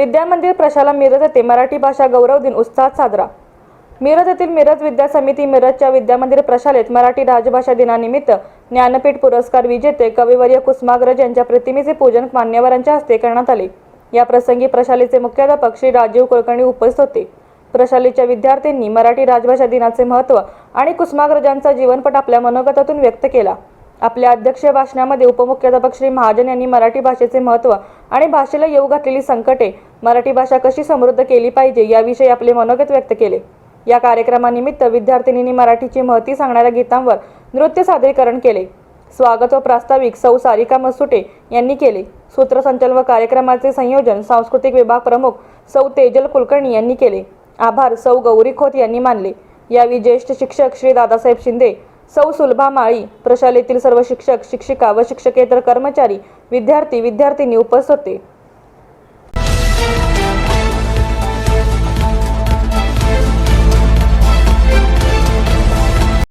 विद्यामंदिर प्रशाला मिरज येथे मराठी भाषा गौरव दिन उत्साहात साजरा. मिरज येथील मिरज विद्या समिती मिरजच्या विद्यामंदिर प्रशालेत मराठी राजभाषा दिनानिमित्त ज्ञानपीठ पुरस्कार विजेते कविवर्य कुसुमाग्रज यांच्या प्रतिमेचे पूजन मान्यवरांच्या हस्ते करण्यात आले. या प्रसंगी प्रशालेचे मुख्याध्यापक श्री राजीव कुलकर्णी उपस्थित होते. प्रशालेच्या विद्यार्थ्यांनी मराठी राजभाषा दिनाचे महत्त्व आणि कुसुमाग्रजांचा जीवनपट आपल्या मनोगतातून व्यक्त केला. आपल्या अध्यक्षीय भाषणामध्ये उपमुख्याध्यापक श्री महाजन यांनी मराठी भाषेचे महत्त्व आणि भाषेला येऊ घातलेली संकटे मराठी भाषा कशी समृद्ध केली पाहिजे याविषयी आपले मनोगत व्यक्त केले. या कार्यक्रमानिमित्त विद्यार्थिनींनी मराठीची महती सांगणाऱ्या गीतांवर नृत्य सादरीकरण केले. स्वागत व प्रास्ताविक सौ सारिका मसुटे यांनी केले. सूत्रसंचलन व कार्यक्रमाचे संयोजन सांस्कृतिक विभाग प्रमुख सौ तेजल कुलकर्णी यांनी केले. आभार सौ गौरी खोत यांनी मानले. यावेळी ज्येष्ठ शिक्षक श्री दादासाहेब शिंदे सौ सुलभा माळी प्रशालेतील सर्व शिक्षक शिक्षिका व शिक्षकेतर कर्मचारी विद्यार्थी विद्यार्थिनी उपस्थित होते.